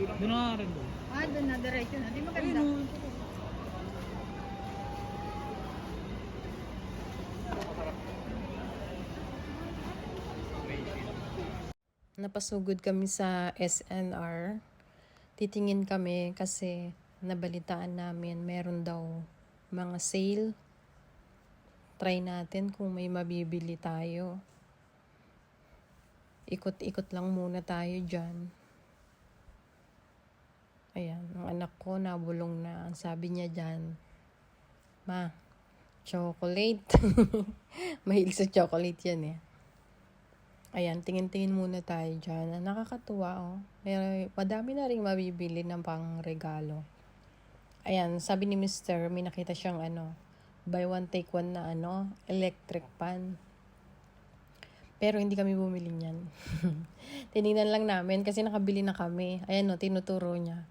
nga rin doon. Ah, doon na diretso na. Di maganda. Ayun. Napasugod kami sa SNR. Titingin kami kasi nabalitaan namin meron daw mga sale. Try natin kung may mabibili tayo. Ikot-ikot lang muna tayo dyan. Ayan, ang anak ko nabulong na. Ang sabi niya dyan, Ma, chocolate. Mahilig sa chocolate yan eh. Ayan, tingin-tingin muna tayo dyan. Nakakatuwa, oh. May, madami na rin mabibili ng pang regalo. Ayan, sabi ni Mr. may nakita siyang ano, buy one take one na ano, electric pan. Pero hindi kami bumili niyan. Tinignan lang namin kasi nakabili na kami. Ayan no, tinuturo niya.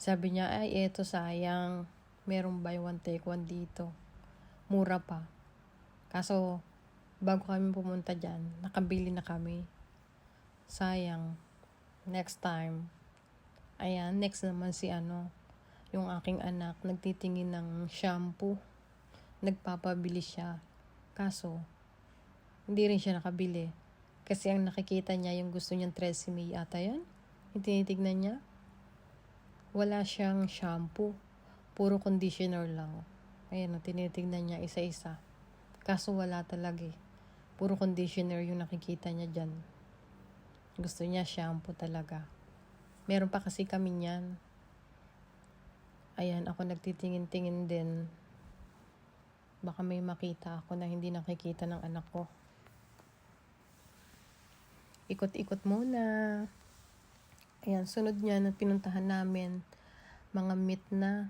Sabi niya, ay eto sayang. Merong buy one take one dito. Mura pa. Kaso, bago kami pumunta dyan, nakabili na kami. Sayang. Next time. Ayan, next naman si ano, yung aking anak, nagtitingin ng shampoo. Nagpapabili siya. Kaso, hindi rin siya nakabili. Kasi ang nakikita niya, yung gusto niyang Tresemme ata yan. Yung tinitignan niya. Wala siyang shampoo. Puro conditioner lang. Ayan, tinitignan niya isa-isa. Kaso wala talaga eh. Puro conditioner yung nakikita niya dyan. Gusto niya shampoo talaga. Meron pa kasi kami niyan. Ayan, ako nagtitingin-tingin din. Baka may makita ako na hindi nakikita ng anak ko. Ikot-ikot muna. Ayan, sunod niya na pinuntahan namin. Mga meat na.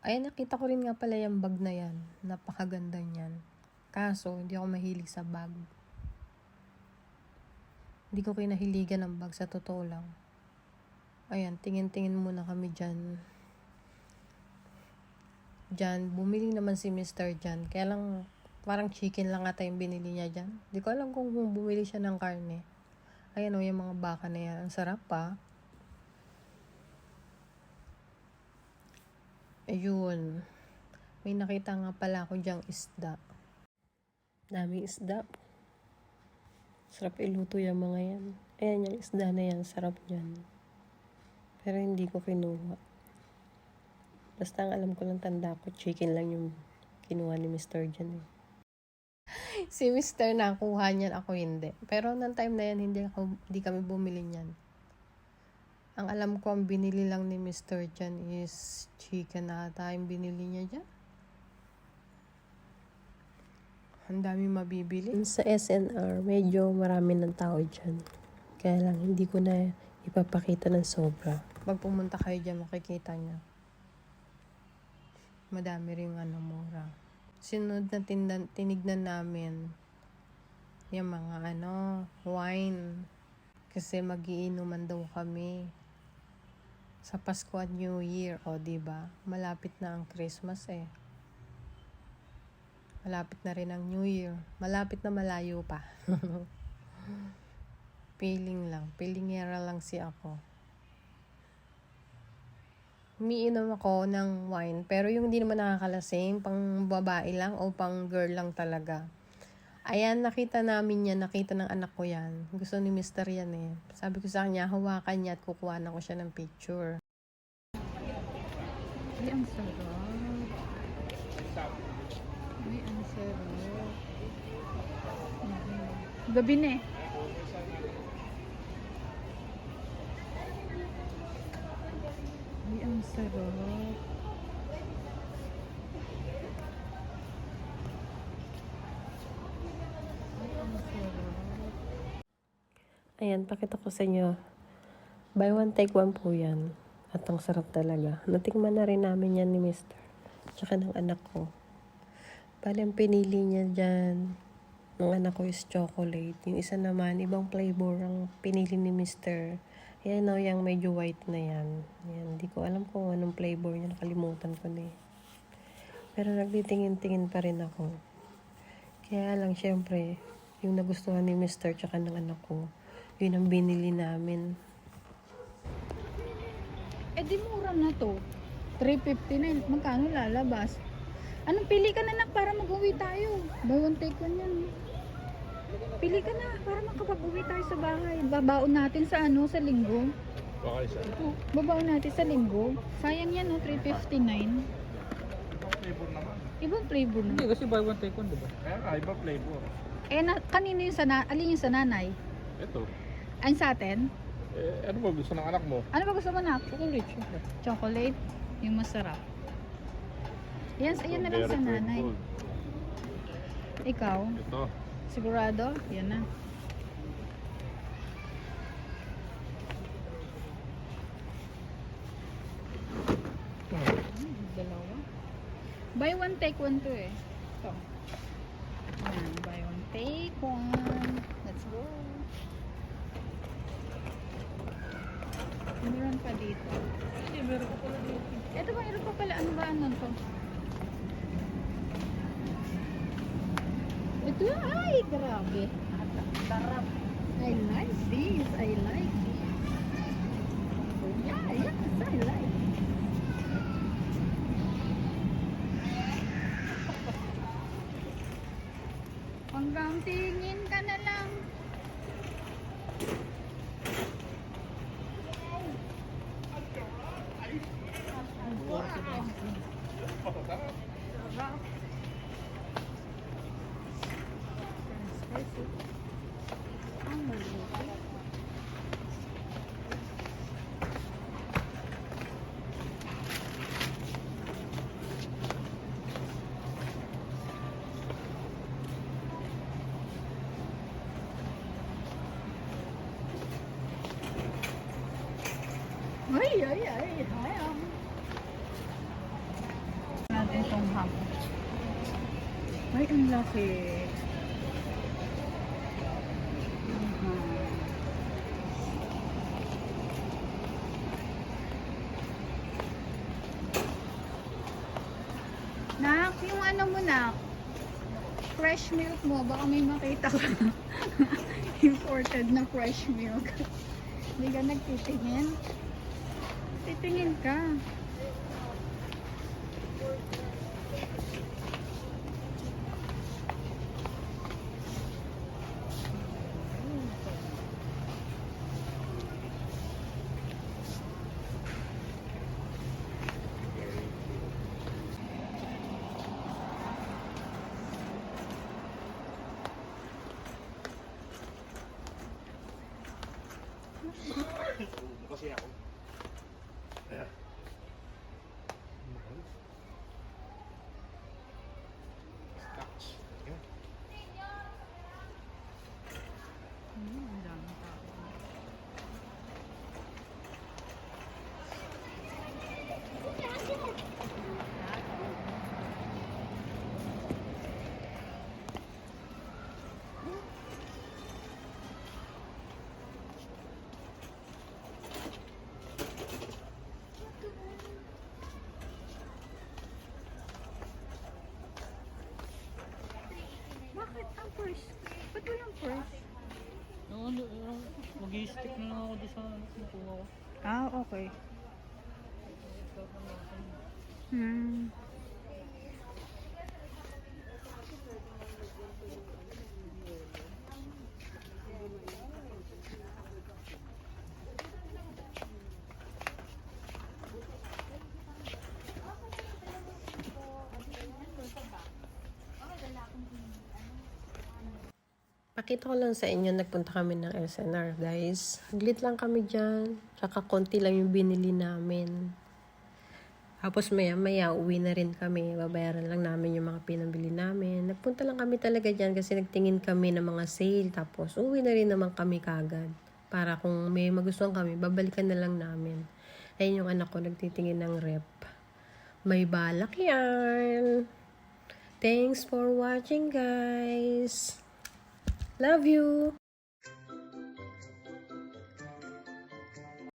Ayan, nakita ko rin nga pala yung bag na yan. Napakaganda niyan. Kaso, hindi ako mahilig sa bag. Hindi ko kinahiligan ng bag sa totoo lang. Ayan, tingin-tingin muna kami dyan. Dyan, bumili naman si Mr. Jan. Kaya lang, parang chicken lang ata yung binili niya dyan. Hindi ko alam kung bumili siya ng karne. Ayan o, yung mga baka na yan. Ang sarap pa. Ayun. May nakita nga pala ako dyang isda. Daming isda. Sarap iluto yung mga yan. Ayan yung isda na yan. Sarap yan. Pero hindi ko kinuha. Basta ang alam ko lang tanda ko, chicken lang yung kinuha ni Mr. Jan eh. si Mr. nakuha niyan, ako hindi. Pero nang time na yan, hindi, ako, hindi kami bumili niyan. Ang alam ko, ang binili lang ni Mr. Jan is chicken na ata yung binili niya dyan. Ang dami mabibili. Sa SNR, medyo marami ng tao dyan. Kaya lang, hindi ko na ipapakita ng sobra. Pag pumunta kayo dyan, makikita niya. Madami rin ano, mura. Sinunod na tindan, tinignan namin yung mga ano, wine. Kasi magiinuman daw kami sa Pasko at New Year, o di ba? Malapit na ang Christmas eh. Malapit na rin ang New Year. Malapit na malayo pa. Feeling lang. Feelingera lang si ako. Umiinom ako ng wine, pero yung hindi naman nakakalasing, pang babae lang o pang girl lang talaga. Ayan, nakita namin yan, nakita ng anak ko yan. Gusto ni Mr. yan eh. Sabi ko sa kanya, hawakan niya at kukuha na ko siya ng picture. Ay, ang sarap. Ay, ang sarap. Gabi na eh. Ay, ang sarap. Ayan, pakita ko sa inyo. Buy one, take one po yan. At ang sarap talaga. Natikman na rin namin yan ni Mr. Tsaka ng anak ko. Bali, ang pinili niya dyan, ng anak ko is chocolate. Yung isa naman, ibang flavor ang pinili ni Mr. Yan o, yung medyo white na yan. Yan, hindi ko alam kung anong flavor niya. Nakalimutan ko na eh. Pero nagtitingin-tingin pa rin ako. Kaya lang, syempre, yung nagustuhan ni Mr. tsaka ng anak ko, yun ang binili namin. Eh di mura na to. 359. Magkano lalabas? Anong pili ka na nak para mag-uwi tayo? Buy one take one yan. Pili ka na para makapag-uwi tayo sa bahay. Babaon natin sa ano, sa linggo. Baka isa. Oh, babaon natin sa linggo. Sayang yan, no? 359. Flavor naman. Ibang flavor Hindi, na. kasi buy one take one, di ba? Kaya nga, iba flavor. Eh, na, kanino yung sa, na, alin yung sa nanay? Ito. Ay, sa atin? Eh, ano ba gusto ng anak mo? Ano ba gusto mo na? Chocolate, syempre. Chocolate. Yung masarap. Yan, ayan na lang sa nanay. purple. Ikaw? Ito. Sigurado? Yan na. Hmm, Dalawa. Buy one, take one to eh. Ito. Yan, buy one, take one. Meron pa dito. Hindi, meron ko pala dito. Ito ba, meron pa pala. Ano ba ano to? Ito, ay, grabe. Sarap. I like this. I like this. Yeah, yes, I like. Hanggang tingin ka na lang. Wow. Sarap. Spicy. Ang maluto. Ay, ay, ay, ay, um. Natin tong ham. Ay, ang laki. Nak, yung ano mo na, fresh milk mo, baka may makita ka. Imported na fresh milk. Hindi ka nagtitingin? Titingin ka. Ayan. First? Ba't walang first? Yung ano, yung mag-i-stick na lang ako doon sa nakuha ko. Ah, okay. Hmm. Pakita ko lang sa inyo, nagpunta kami ng SNR, guys. Saglit lang kami dyan. Tsaka konti lang yung binili namin. Tapos maya maya, uwi na rin kami. Babayaran lang namin yung mga pinabili namin. Nagpunta lang kami talaga dyan kasi nagtingin kami ng mga sale. Tapos uwi na rin naman kami kagad. Para kung may magustuhan kami, babalikan na lang namin. Ayun yung anak ko, nagtitingin ng rep. May balak yan. Thanks for watching, guys. Love you.